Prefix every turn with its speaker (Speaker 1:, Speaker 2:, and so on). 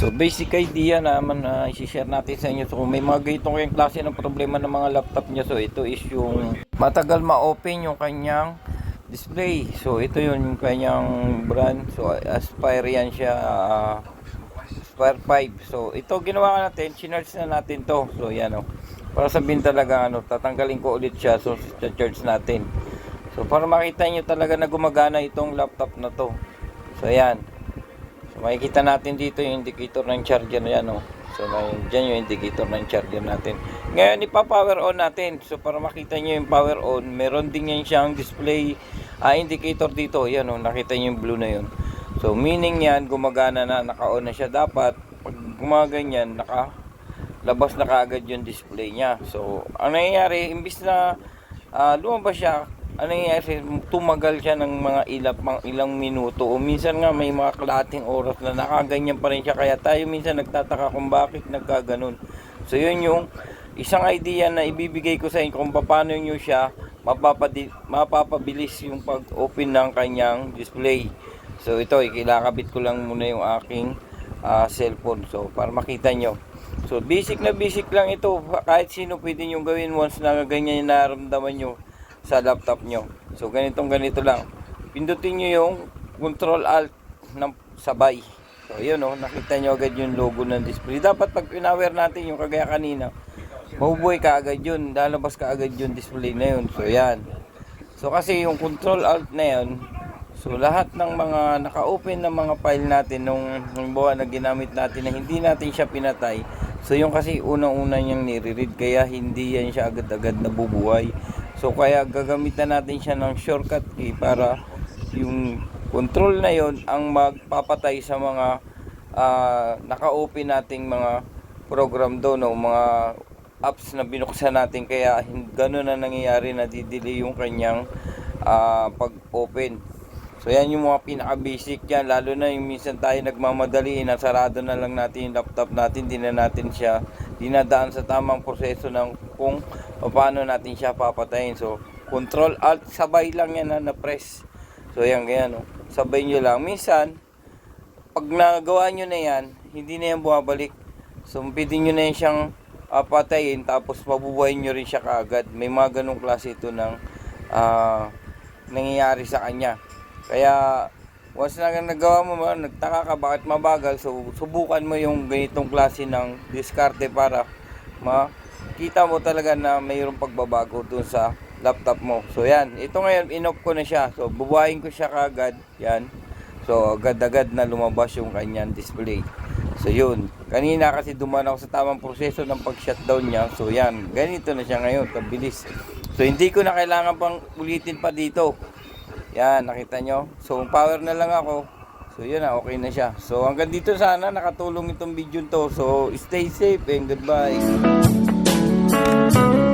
Speaker 1: So basic idea naman na i-share natin sa inyo. So kung may mga ganito kayong klase ng problema ng mga laptop nyo. So ito is yung matagal ma-open yung kanyang display. So ito yun yung kanyang brand. So Aspire yan siya. ah, Aspire 5. So ito ginawa natin. Chinarge na natin to. So yan o. Para sabihin talaga ano, tatanggalin ko ulit siya. So charge natin. So para makita nyo talaga na gumagana itong laptop na to. So ayan. Makikita natin dito yung indicator ng charger na yan oh. So may dyan yung indicator ng charger natin. Ngayon ipa-power on natin. So para makita nyo yung power on, meron din yan siyang display ah, indicator dito. Yan oh, nakita nyo yung blue na yun. So meaning yan, gumagana na, naka-on na siya. Dapat pag gumaganyan, naka labas na kaagad yung display niya. So, ang nangyayari, imbis na ah, lumabas siya, ang nangyayari, tumagal siya ng mga ilap, mga ilang minuto. O minsan nga may mga kalating oras na nakaganyan pa rin siya. Kaya tayo minsan nagtataka kung bakit nagkaganon. So, yun yung isang idea na ibibigay ko sa inyo kung paano nyo siya mapapadi, mapapabilis yung pag-open ng kanyang display. So, ito, ikilakabit ko lang muna yung aking ah, cellphone. So, para makita nyo. So, basic na basic lang ito. Kahit sino pwede nyo gawin once na ganyan yung nararamdaman nyo sa laptop nyo. So, ganitong ganito lang. Pindutin nyo yung Control Alt ng sabay. So, yun oh, nakita nyo agad yung logo ng display. Dapat pag pinawer natin yung kagaya kanina, mabubuhay ka agad yun. Lalabas ka agad yung display na yun. So, yan. So, kasi yung Control Alt na yun, So lahat ng mga naka-open na mga file natin nung halimbawa na ginamit natin na hindi natin siya pinatay. So yung kasi unang-una niyang nire-read kaya hindi yan siya agad-agad nabubuhay. So kaya gagamitan natin siya ng shortcut key para yung control na yon ang magpapatay sa mga ah, naka-open nating mga program doon o mga apps na binuksan natin kaya ganun na nangyayari na didelay yung kanyang ah, pag-open. So yan yung mga pinaka-basic yan, lalo na yung minsan tayo nagmamadali, nasarado na lang natin yung laptop natin, di na natin siya dinadaan sa tamang proseso ng kung paano natin siya papatayin. So, control alt, sabay lang yan na na-press. So yan, ganyan, oh. sabay nyo lang. Minsan, pag nagawa nyo na yan, hindi na yan bumabalik. So, pwede nyo na yan siyang ah, patayin, tapos mabubuhay nyo rin siya kaagad. May mga ganong klase ito ng ah, nangyayari sa kanya. Kaya, once na nagawa mo, ma- nagtaka ka bakit mabagal, so subukan mo yung ganitong klase ng diskarte para makita mo talaga na mayroong pagbabago dun sa laptop mo. So yan, ito ngayon, in-off ko na siya. So bubuhayin ko siya kagad, yan. So agad-agad na lumabas yung kanyang display. So yun, kanina kasi dumaan ako sa tamang proseso ng pag-shutdown niya. So yan, ganito na siya ngayon, kabilis. So hindi ko na kailangan pang ulitin pa dito. Yan, nakita nyo. So, power na lang ako. So, yun na, okay na siya. So, hanggang dito sana nakatulong itong video to. So, stay safe and goodbye. Thank you.